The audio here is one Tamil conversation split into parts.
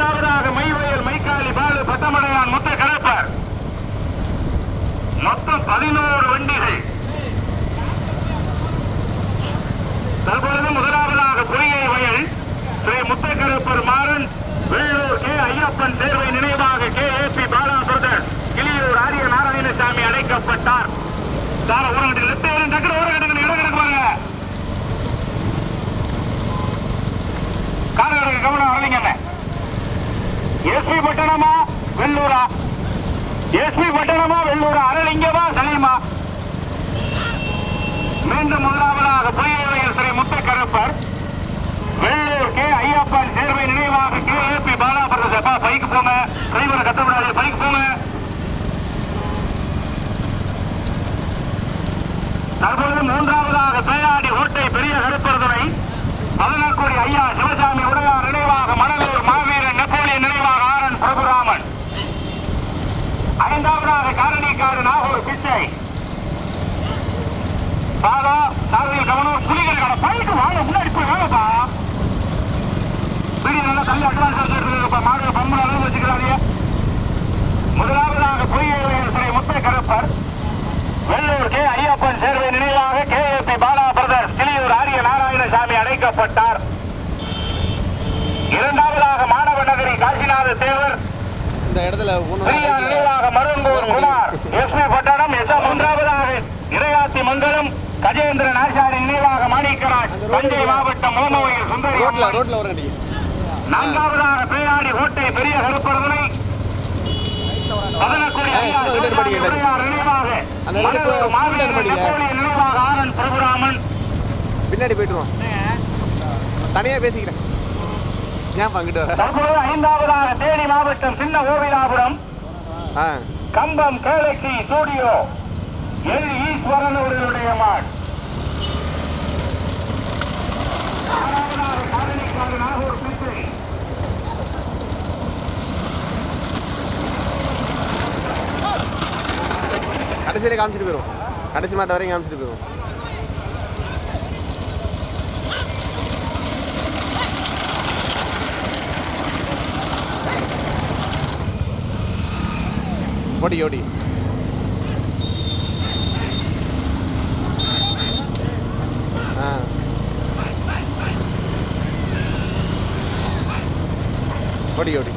எட்டாவதாக மைவயல் மைக்காலி பாலு பட்டமடையான் முத்த கலப்பர். மொத்தம் பதினோரு வண்டிகள். தற்பொழுது முதலாவதாக பொய்யை வயல் ஸ்ரீ முத்தக்கருப்பர் மாறன் வேலூர் கே ஐயப்பன் தேர்வை நினைவாக K A P Bala Kiliyur Ariya Narayanasamy அழைக்கப்பட்டார். சார ஊரகத்துக்கு லெப்ட் ஏறும் டக்குனு ஊரகத்துக்கு இடம் கிடக்கு பாருங்க. காரர்களுக்கு கவனம் வரலைங்க என்ன? எஸ்பி பட்டணமா? வெள்ளூரா? எஸ்பி பட்டணமா? வெள்ளூரா? அரளிங்கமா சலீமா? மீண்டும் முதலாவதாக புயல் ஸ்ரீ முத்தக்கருப்பர். வெள்ளூர் கே. ஐயப்பன் சேர்வை நினைவாக கே. ஏ. பி. பாலா பிரதேசப்பா பைக்கு போங்க. டிரைவரை கத்தப்படாது பைக் போங்க. தற்போது மூன்றாவதாக பேராடி ஓட்டை பெரிய கருப்பர்துறை கோடி ஐயா சிவசாமி உடையார் நினைவாக மணலூர் ரகுராமன் ஐந்தாவதாக காரணிக்காடு நாகூர் பிச்சை. பாலா சாரதியில் கவனம் புலிகள் கடை. பைக்கு வாங்க முன்னாடி போய் வாங்கப்பா. வீடியோ நல்லா தள்ளி அட்வான்ஸ் எடுத்துருக்கப்பா மாடு பம்பு அளவு வச்சுக்கிறாங்க முதலாவதாக பொய்யவையில் ஸ்ரீ முத்தை கருப்பர். வெள்ளூர் கே. ஐயப்பன் சேர்வை நினைவாக K. A. P. Bala brother Kiliyur Ariya Narayanasamy அழைக்கப்பட்டார் இரண்டாவதாக மாணவ நகரி காசிநாத தேவர் இந்த இடத்துல Kumar S P Pattanam S மூன்றாவதாக இரையாத்தி மங்கலம் கஜேந்திரன் ஆசாரி நினைவாக மாணிக்கராஜ் தஞ்சை மாவட்டம் ஓமவையில் சுந்தரி நான்காவதாக பேயாடி கோட்டை பெரிய உடையார் நினைவாக ஆனந்த் பிரபுராமன். பின்னாடி போயிட்டுருவோம். தனியா பேசிக்கிறேன். ஏன் பங்கிட்டு வர? தற்போது ஐந்தாவதாக தேனி மாவட்டம் சின்ன ஓவிலாபுரம் ஆ. Kambam galaxy studio L. Eswaran அவர்களுடைய மாட். நாகூர் பிச்சை கடைசியில காமிச்சிட்டு போயிடும் கடைசி மாட்ட வரையும் காமிச்சிட்டு போயிடும் ஓடி ஓடி. ஆ. ஓடி ஓடி.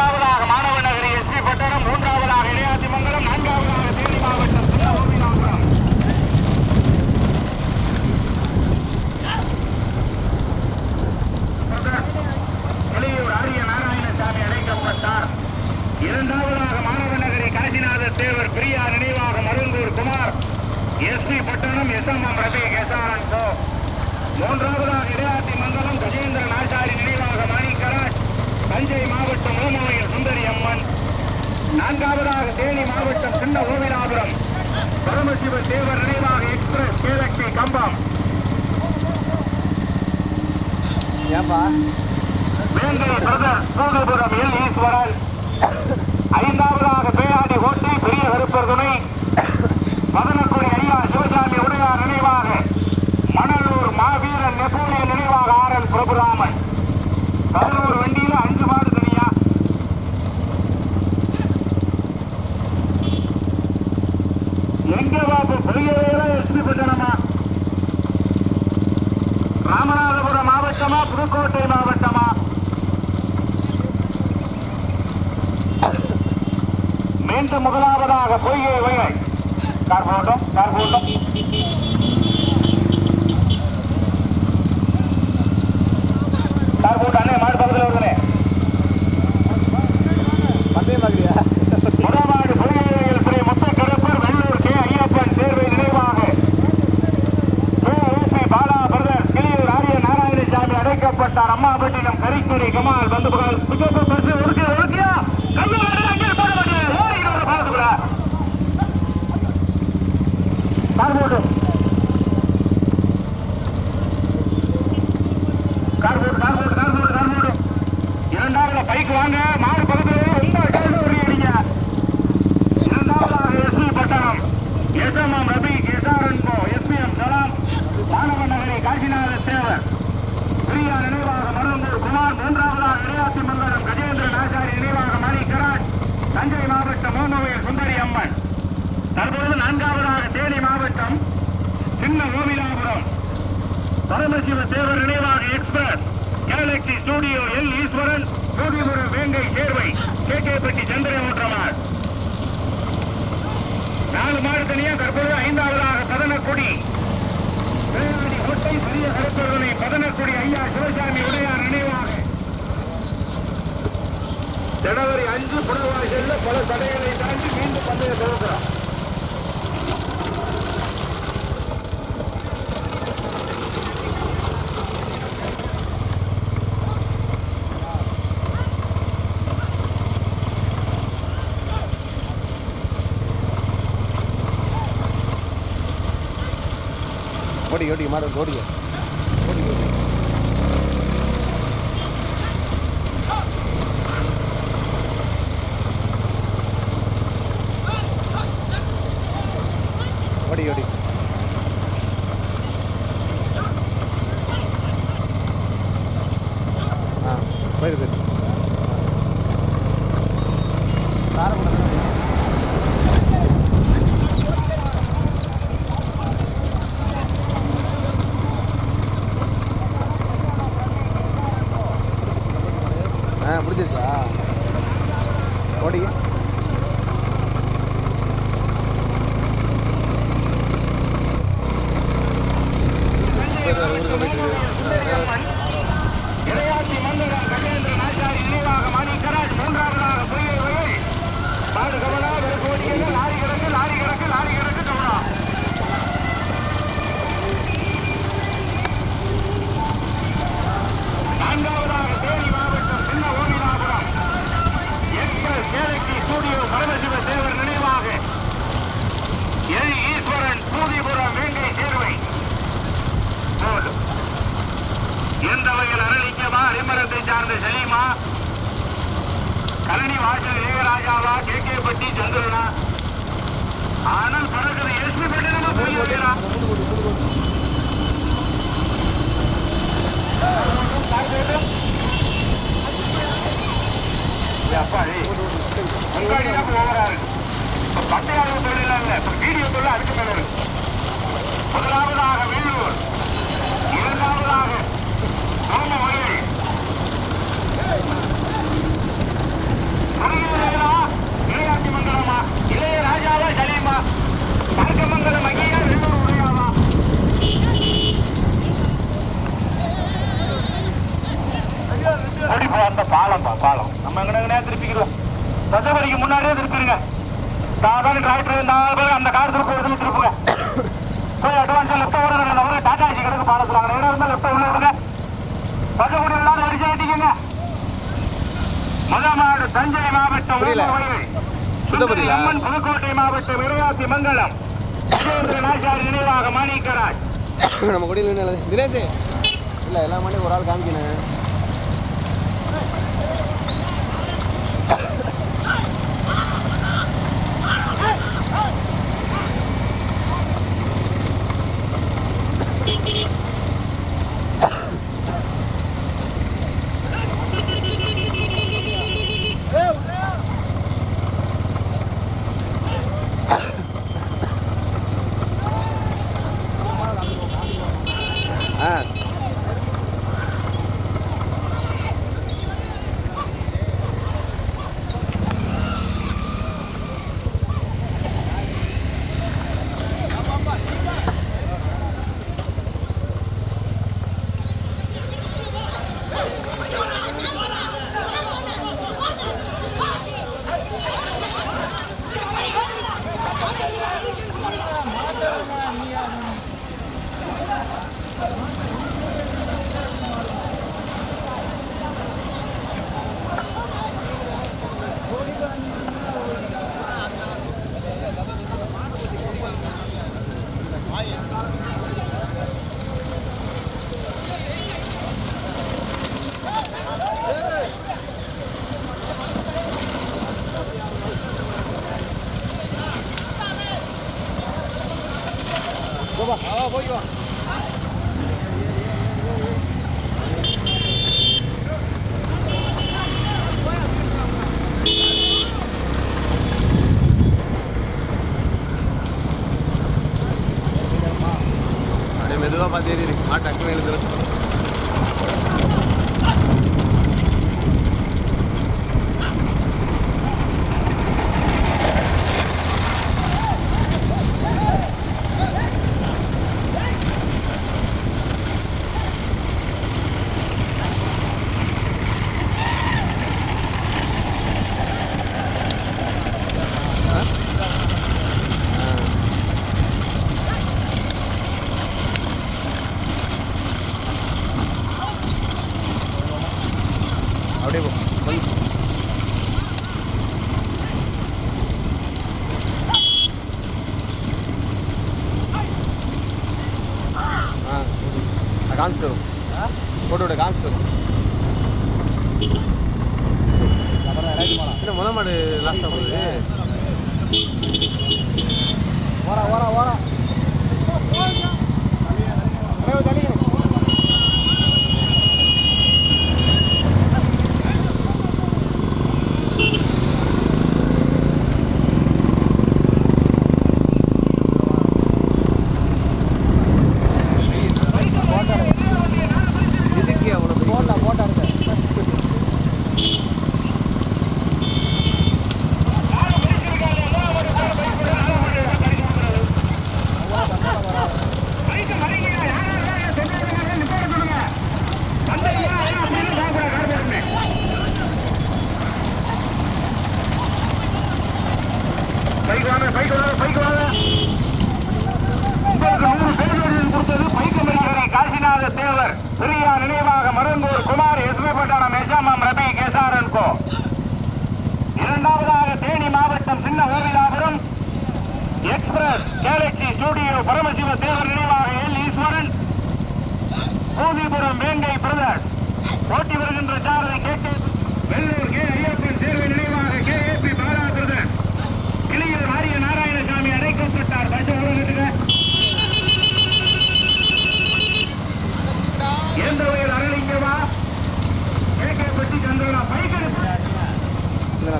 இரண்டாவதாக மாணவ நகரி எஸ் பட்டணம் மூன்றாவதாக இளையாசிமங்கலம் நான்காவதாக தேனி மாவட்டம் வெளியூர் ஆரிய நாராயணசாமி அழைக்கப்பட்டார். இரண்டாவதாக மாணவ நகரி காசிநாத தேவர் பிரியா நினைவாக Marundhur Kumar. SP Pattanam S M M Rafi கெசாரன் மூன்றாவதாக இளையாசி மங்கலம் கஜேந்திரன் தஞ்சை மாவட்டம் ஓமாயில் சுந்தரி அம்மன். நான்காவதாக தேனி மாவட்டம் சின்ன ஓவிராபுரம் பரமசிவ தேவர் நினைவாக எக்ஸ்பிரஸ் கேலக்சி கம்பம். வேங்கை பிரதர் சூதுபுரம் எல் ஈஸ்வரன். ஐந்தாவதாக பேயாடி ஓட்டி பெரிய கருப்பர் துணை மதனக்குடி ஐயா சிவசாமி உடையார் நினைவாக மணலூர் மாவீரன் நெப்போலியன் நினைவாக ஆர் எல் பிரபுராமன் பதினோரு வண்டியில அஞ்சு மாடு தனியா எங்க பாப்பு பெரியவேல எஸ்பி பட்டணமா ராமநாதபுரம் மாவட்டமா புதுக்கோட்டை மாவட்டமா மீண்டும் முதலாவதாக பொய்கை வயல் கார் போட்டோம் கார் போட்டோம் கார் போட்டு அண்ணே மாடு பக்கத்தில் வருதுனே பந்தயம் பார்க்குறியா முதலாவது பொய்கை வயல் ஸ்ரீ முத்தக்கடப்பர் வெள்ளூர் கே ஐயப்பன் தேர்வை நினைவாக K AC Bala brother Kiliyur Ariya Narayanasamy அம்மா அம்மாபட்டினம் கரிக்குடி கமால் வந்து புகழ் புஜப்பு பரிசு ஒருக்கிய ஒருக்கியா கையில் அடி, அங்கே போட மாட்டேன் ஓடிக்கிட்டு பாத்துக்கூட கார் இரண்டாவது பைக் வாங்க. மாறு பக்கத்துல ரொம்ப அடிச்சு இரண்டாவதாக எஸ்பி பட்டணம். எஸ்எம்எம் எஸ்ஆர்என் கோ எஸ்பிஎம் சலாம் மாணவ நகரி காசிநாத தேவர் பெரியார் நினைவாக மருந்தூர் குமார் மூன்றாவதாக இடையாத்தி மங்கலம் கஜேந்திரன் ஆச்சாரி நினைவாக மாணிக்கராஜ் தஞ்சை மாவட்டம் மோனோவில் சுந்தரி அம்மன் தற்போது நான்காவதாக தேனி மாவட்டம் சின்ன கோவிலாபுரம் பரமசிவ தேவர் நினைவாக express galaxy studio L Eswaran Gopipuram Vengai Servai K K கேபட்டி சந்திரமூற்றமார் நாலு மாடு தனியா தற்போது ஐந்தாவதாக சதனக்குடி வேளாண் கோட்டை பெரிய கருப்பர்களை பதனக்குடி ஐயா சிவசாமி உடையார் நினைவாக. ஜனவரி அஞ்சு புனவாசியில் பல தடைகளை தாண்டி மீண்டும் பந்தய துவங்குறோம் ஓடி ஓடி மாடு ஓடிங்க ஓடி ஓடி. ஓடி ஓடி. ஆ போயிரு போயிரு காரை போட்டு ஆ பிடிச்சிருக்கா ஓடி இளையாட்சி மந்திரம் கஜேந்திரன் ஆச்சாரி நினைவாக மாணிக்கராஜ் மூன்றாவதாக பொய்யை வகை பாடு கவலா விரக்கோடியது லாரி கிடக்கு லாரி கிடக்கு லாரி கிடக்கு கவலா நான்காவதாக தேனி மாவட்டம் Chinna Omilapuram express galaxy studio Paramasiva Devar நினைவாக எல் ஈஸ்வரன் பூதிபுரம் வேங்கை சேர்வை போதும் எந்த வகையில் அரளிக்கவா அரிமரத்தை சார்ந்த சலீமா கலனி வாசல் ஏகராஜாவா கே. கே. பட்டி சந்திரனா ஆனால் பறக்குது எஸ்பி நம்ம போய் வைக்கிறா அப்பாடி முன்னாடி தான் போகிறாரு இப்ப பட்டையாளர் இல்ல இப்ப வீடியோ தொழில் அதுக்கு மேல இருக்கு. முதலாவதாக வேலூர் இரண்டாவதாக உடையாவா கலியமா பார்க்கமங்கலம் ஐயா வேலூர் உடையாவா அடிப்போ அந்த பாலம்பா பாலம். நம்ம எங்கடா திருப்பிக்கிறோம். தசபரிக்கு முன்னாடியே திருப்பிடுங்க சாதாரண டிராக்டர் நாலு பேர் அந்த கார் திருப்பி எடுத்து போய் அட்வான்ஸ் லெஃப்ட் ஓடுற ரெண்டு நபர் டாடா ஆட்சி கிடக்கு பாலம் சொல்றாங்க நேரம் இருந்தால் லெஃப்ட் உள்ள விடுங்க பசங்க எல்லாரும் மாவட்டம் தஞ்சை மாவட்டம் சுத்தபுரியா அம்மன் புதுக்கோட்டை மாவட்டம் விளையாட்டு மங்கலம் நினைவாக மாணிக்கராஜ். நம்ம கூட தினேஷ். இல்லை எல்லா மணியும் ஒரு ஆள் காமிக்கணும். Coba. Ah, voy, voy.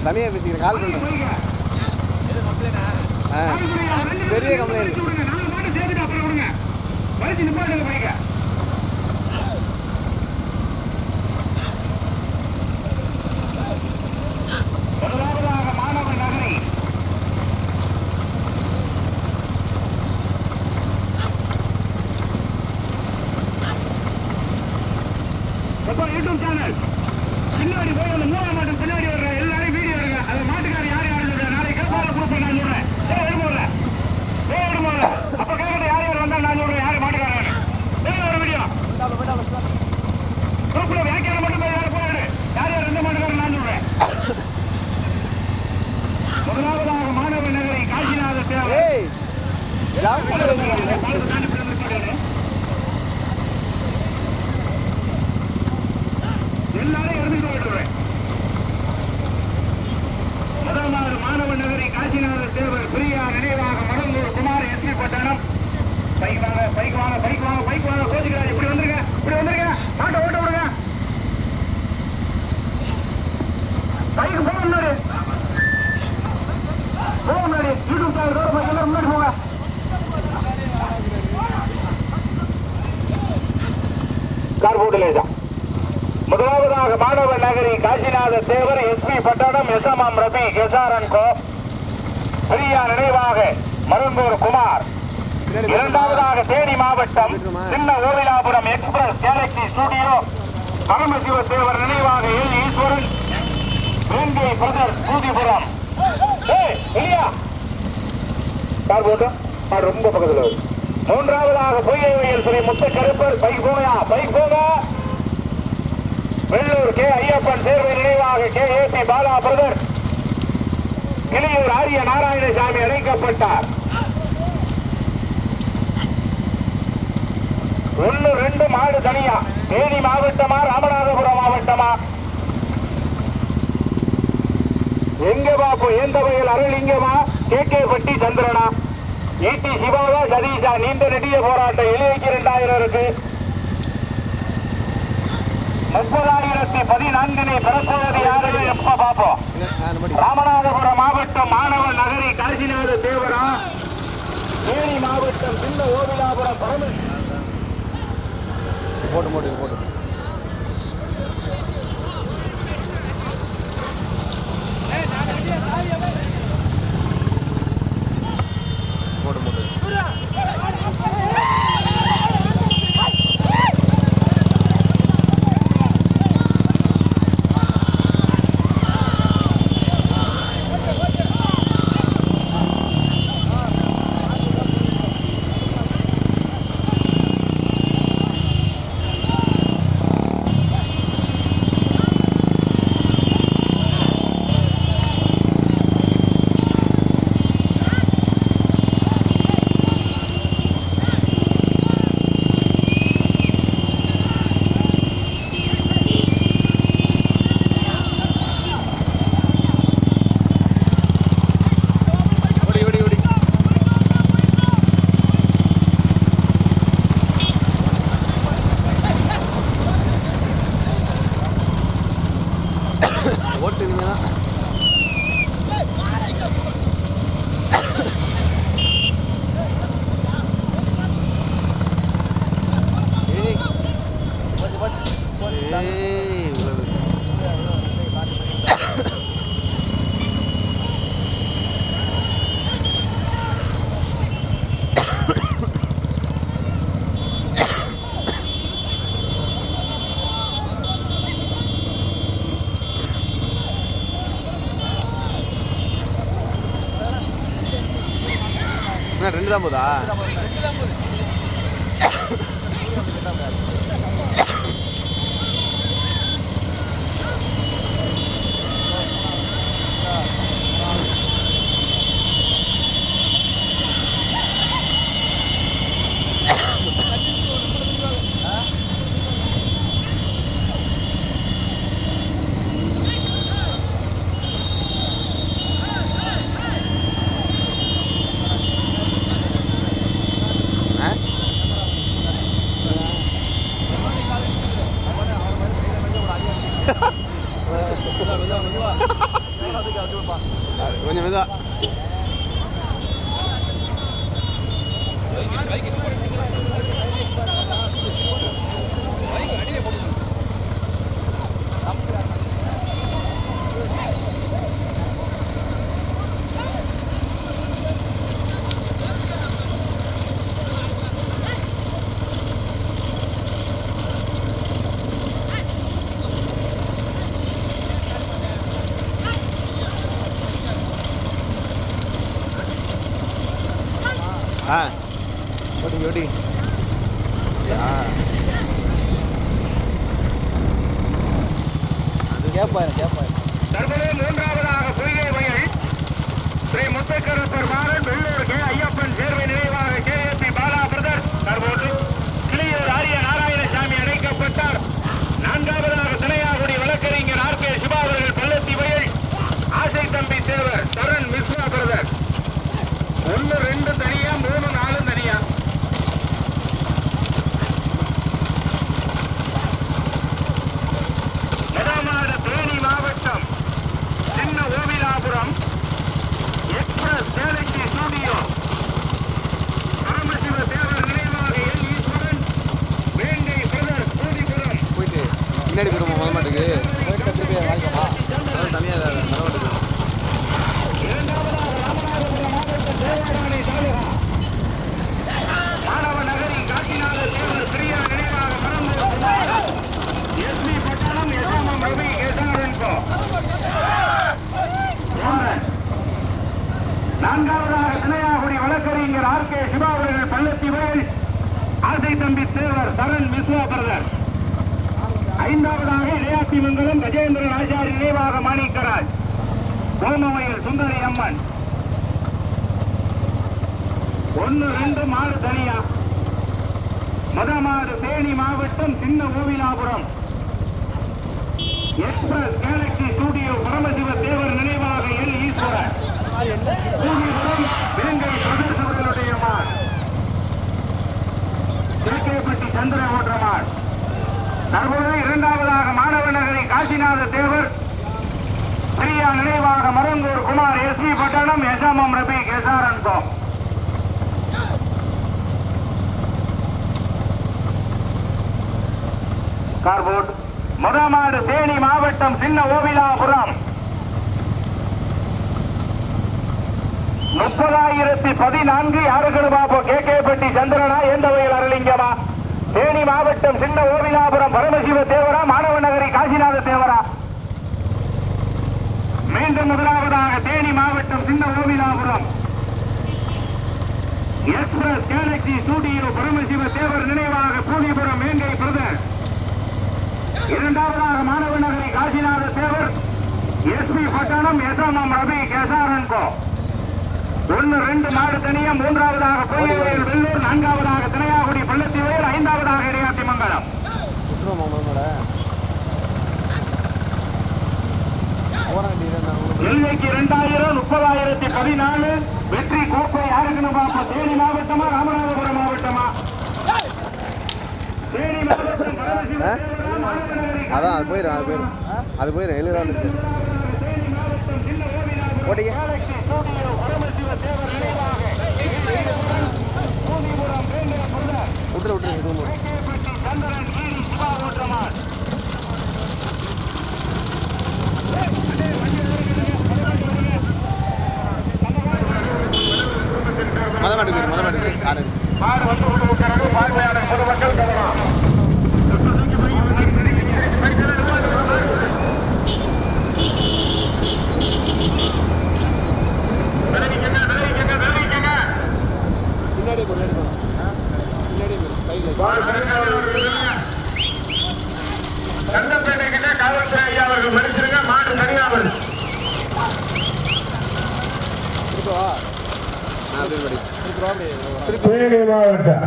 நான் தனியாக பேசிக்கிறேன். கால் பண்ணுறேன் ஆ. பெரிய கம்ப்ளைண்ட் கார் முதலாவதாக மாணவ Nagari Kasinatha Devar S P Pattinam M Rafi கெசாரன் கோ. பிரியா நினைவாக மருந்தூர் குமார். இரண்டாவதாக தேனி மாவட்டம் Chinna Ovilapuram express galaxy studio. Paramasiva Devar நினைவாக எல் ஈஸ்வரன். வேங்கை பிரதர் பூதிபுரம் ஏய், இல்லையா கார் போட்டோம் ரொம்ப பக்கத்தில் வருது. மூன்றாவதாக பொய்யை வயல் Sri Mutha Karuppar bike bike Vellur K Ayyappan Servai நினைவாக K A P Bala brother. Kiliyur Ariya Narayanasamy அழைக்கப்பட்டார். ஒன்னு ரெண்டு மாடு தனியா. தேனி மாவட்டமா ராமநாதபுரம் மாவட்டமா? எங்க பாப்போம் எந்த வயல் அருளிங்கமா கே கே பட்டி சந்திரனா. ஈட்டி சிவாவா சதீஷா நீண்ட நெடிய போராட்டம் ரெண்டாயிரம் இருக்கு. முப்பதாயிரத்தி பதினான்கினை பெறப்போவது யாரு எப்ப பாப்போம் ராமநாதபுரம் மாவட்டம் மாணவ நகரி காசிநாத தேவரா. தேனி மாவட்டம் சின்ன ஓவிலாபுரம் பரம போட்டு போட்டு போட்டு போட்டு போட்டு ஓடி ஓடி ஓடி ஓட்டுவீங்க ஏய் இவ்வளவு என்ன ரெண்டு தான் போதா ஆ கொஞ்சம் மெதுவா ஆ ஓடி ஓடி ஆ கேப்பாரு கேப்பாரு. தற்போது மூன்றாவதாக பொய்கை வயல் ஸ்ரீ முத்தக்கருப்பர் மாறன் வெள்ளூர் கே ஐயப்பன் சேர்வை நினைவாக பின்னாடி போயிருமா முதல் மாட்டுக்கு. திருப்பி வாங்கிக்கமா தனியாக முதல் மாட்டுக்கு மாணவ நகரி காசிநாத தேவர் பிரியா நினைவாக மறந்து எஸ்பி பட்டணம் எஸ்எம்எம் ரவி கேசாரன்கோ நான்காவதாக திணையாகுடி வழக்கறிஞர் ஆர் கே சிவா அவர்கள் பள்ளத்தி வயல் ஆசை தம்பி தேவர் சரண் விஸ்வா பிரதர் ஐந்தாவதாக இளையாத்தி மங்கலம் கஜேந்திரன் ஆச்சாரி நினைவாக மாணிக்கராஜ் கோமவயல் சுந்தரி அம்மன் ஒன்னு ரெண்டு மாடு தனியா முத மாடு தேனி மாவட்டம் Chinna Kovilapuram express galaxy studio Paramasiva Devar நினைவாக எல் ஈஸ்வரன் பூமிபுரம் வேங்கை பிரதேச அவர்களுடைய மாடு திருக்கேப்பட்டி சந்திர ஓட்ட மாடு தற்போது இரண்டாவதாக மாணவ நகரி காசிநாத தேவர் பிரியா நினைவாக Marungur Kumar S. P Pattinam S M M Rafi கேசாரன் கோ கார்போர்ட் முதமாடு தேனி மாவட்டம் சின்ன ஓவிலாபுரம். முப்பதாயிரத்தி பதினான்கு யாருக்கு பார்ப்போம் கே. கே. பட்டி சந்திரனா எந்த வயல் அரலிங்கமா தேனி மாவட்டம் சின்ன ஓவிலாபுரம் பரமசிவ தேவரா மாணவ நகரி காசிநாத தேவரா. மீண்டும் முதலாவதாக தேனி மாவட்டம் சின்ன Ovilapuram express galaxy studio Paramasiva Devar நினைவாக பூனிபுரம் மேங்கை பிரதர். இரண்டாவதாக மாணவ Nagari Kasinatha Devar S P Pattinam S M M Ravi கேசாரன் கோ ஒன்னு ரெண்டு மாடு தனியா மூன்றாவதாக கோயில்வேல் வெள்ளூர் நான்காவதாக திரையாகுடி பள்ளத்தி வயல் ஐந்தாவதாக இடையாத்தி மங்கலம். நெல்லைக்கு இரண்டாயிரம் முப்பதாயிரத்தி பதினாலு வெற்றி கோப்பை யாருக்குன்னு பார்ப்போம். தேனி மாவட்டமா ராமநாதபுரம் மாவட்டமா? தேனி மாவட்டம் அதான் அது போயிடும் அது போயிடும் அது போயிடும் எழுதான் வந்துருக்கு தேனி மாவட்டம் சின்ன ஓவிலாபுரம் போட்டிங்க. விட்டுரு விட்டுரு இது ஒன்று கேப்பட்டி சந்திரன் கீரி சிவா வந்து விட்டு விட்டாங்க பார்வையாளர் பொதுமக்கள் கவனம் விலகிக்கங்க, விலகிக்கங்க, விலகிக்கங்க. பின்னாடியே கொண்டு போகணும் பின்னாடியே போயிரு கையில் மாடு கணக்காளர் விடுங்க. சந்தப்பேட்டை கிட்ட காவல்துறை ஐயா அவர்கள் மன்னிச்சிருங்க மாடு தனியா வருது திருப்பவா நான் அப்படியே படி திருப்பி அப்படி தேனி மாவட்டம்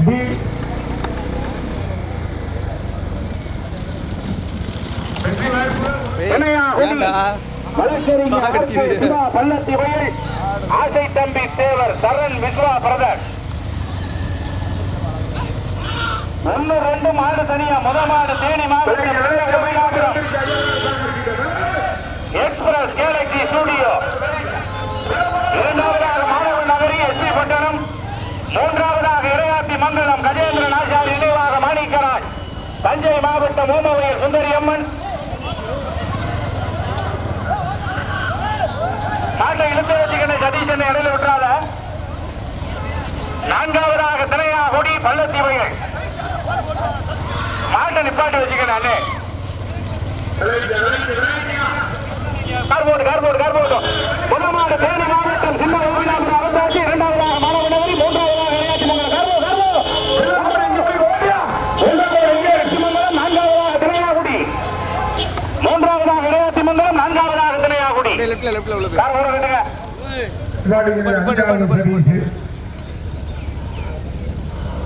டி வெற்றி வாய்ப்பு விளையாகுடி. வழக்கறிஞர் ஆர் கே சிவா பள்ளத்தி வயல் ஆசை தம்பி தேவர் சரண் விஸ்வா பிரதர் ஒன்னு ரெண்டு மாடு தனியா முத மாடு தேனி மாவட்டம் கோவிலாபுரம் எக்ஸ்பிரஸ் கேலக்சி ஸ்டுடியோ இரண்டாவதாக மாணவ நகரி எஸ்பி பட்டணம் மூன்றாவதாக இரையாத்தி மங்கலம் கஜேந்திரன் ஆசாரி நினைவாக மாணிக்கராஜ் தஞ்சை மாவட்டம் ஓமவையர் சுந்தரி அம்மன் நாட்டை இழுத்து வச்சுக்கிற சதீஷனை இடையில விட்டுறாத நான்காவதாக திரையா கொடி பள்ளத்தி வயல் மாட்டை நிப்பாட்டி வச்சுக்கணும் அண்ணே கார்போர்டு கார்போர்டு கார்போர்டு. முதமாடு தேனி மாவட்டம் சின்ன கோவிலாபுரம் அரசாட்சி இரண்டாவதாக மாணவ நகரி மூன்றாவதாக மூன்றாவதாக விளையாட்டு மங்கலம் நான்காவதாக திரையாகுடி லெஃப்ட்ல லெஃப்ட்ல உள்ள போய் கார்போர்டு கட்டுங்க விளையாடுகிற அஞ்சாவது சர்வீஸ்